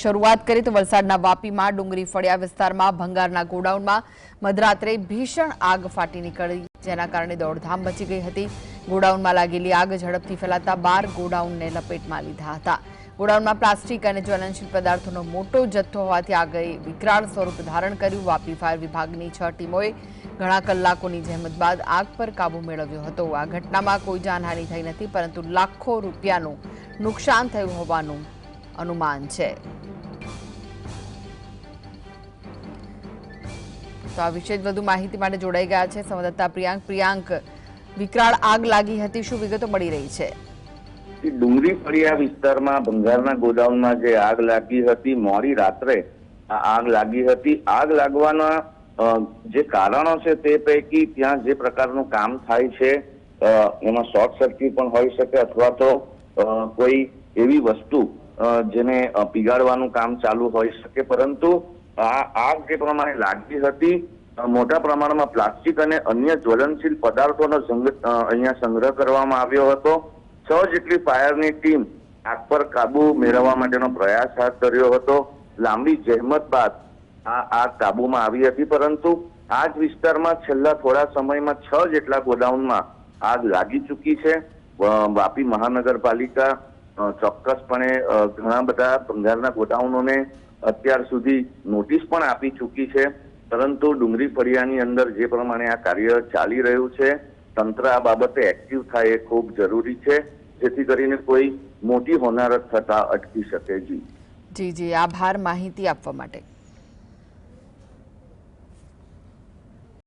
શરૂઆત કરી તો વલસાડના વાપીમાં ડુંગરી ફળિયા વિસ્તારમાં, ભંગારના ગોડાઉનમાં મધરાત્રે ભીષણ આગ ફાટી નીકળી. જેના કારણે દોડધામ મચી ગઈ હતી. ગોડાઉનમાં લાગેલી આગ ઝડપથી ફેલાતા બાર ગોડાઉનને લપેટમાં લીધા હતા. ગોડાઉનમાં પ્લાસ્ટિક અને જ્વલનશીલ પદાર્થોનો મોટો જથ્થો હોવાથી આગે વિકરાળ સ્વરૂપ ધારણ કર્યું. વાપી ફાયર વિભાગની છ ટીમોએ ઘણા કલાકોની જહેમત બાદ આગ પર કાબુ મેળવ્યો હતો. આ ઘટનામાં કોઈ જાનહાનિ થઈ નથી, પરંતુ લાખો રૂપિયાનું નુકસાન થયું હોવાનું અનુમાન છે. તો આ વિશે વધુ માહિતી માટે જોડાઈ ગયા છે સંવાદદાતા પ્રિયાંક. પ્રિયાંક, વિકરાળ આગ લાગી હતી, શું વિગતો મળી રહી છે? ડુંગરી ફળિયા વિસ્તારમાં ભંગારના ગોડાઉનમાં જે આગ લાગી હતી, મોડી રાત્રે આ આગ લાગી હતી. આગ લાગવાના જે કારણો છે તે પૈકી ત્યાં જે પ્રકારનું કામ થાય છે એમાં શોર્ટ સર્કિટ પણ હોઈ શકે અથવા તો કોઈ એવી વસ્તુ જેને પીગાડવાનું કામ ચાલુ હોઈ શકે, પરંતુ આ આગ જે પ્રમાણે લાગી હતી મોટા પ્રમાણમાં પ્લાસ્ટિક અને અન્ય જ્વલનશીલ પદાર્થોનો અહીંયા સંગ્રહ કરવામાં આવ્યો હતો. છ જેટલી ફાયરની ટીમ આગ પર કાબુ મેળવવા માટેનો પ્રયાસ હાથ ધર્યો હતો. લાંબી જહેમત બાદ આ આગ કાબુમાં આવી હતી, પરંતુ આ જ વિસ્તારમાં છેલ્લા થોડા સમયમાં છ જેટલા ગોડાઉનમાં આગ લાગી ચૂકી છે. વાપી મહાનગરપાલિકા ચોક્કસપણે ઘણા બધા ભંગારના ગોડાઉનોને અત્યાર સુધી નોટિસ પણ આપી ચૂકી છે. પરંતુ ડુંગરી ફળિયાની અંદર જે પ્રમાણે આ કાર્ય ચાલી રહ્યું છે, તંત્ર આ બાબતે એક્ટિવ થાય એ ખૂબ જરૂરી છે. જેથી કરીને કોઈ મોટી હોનારત થતા અટકી શકે જી. જી જી. આભાર માહિતી આપવા માટે.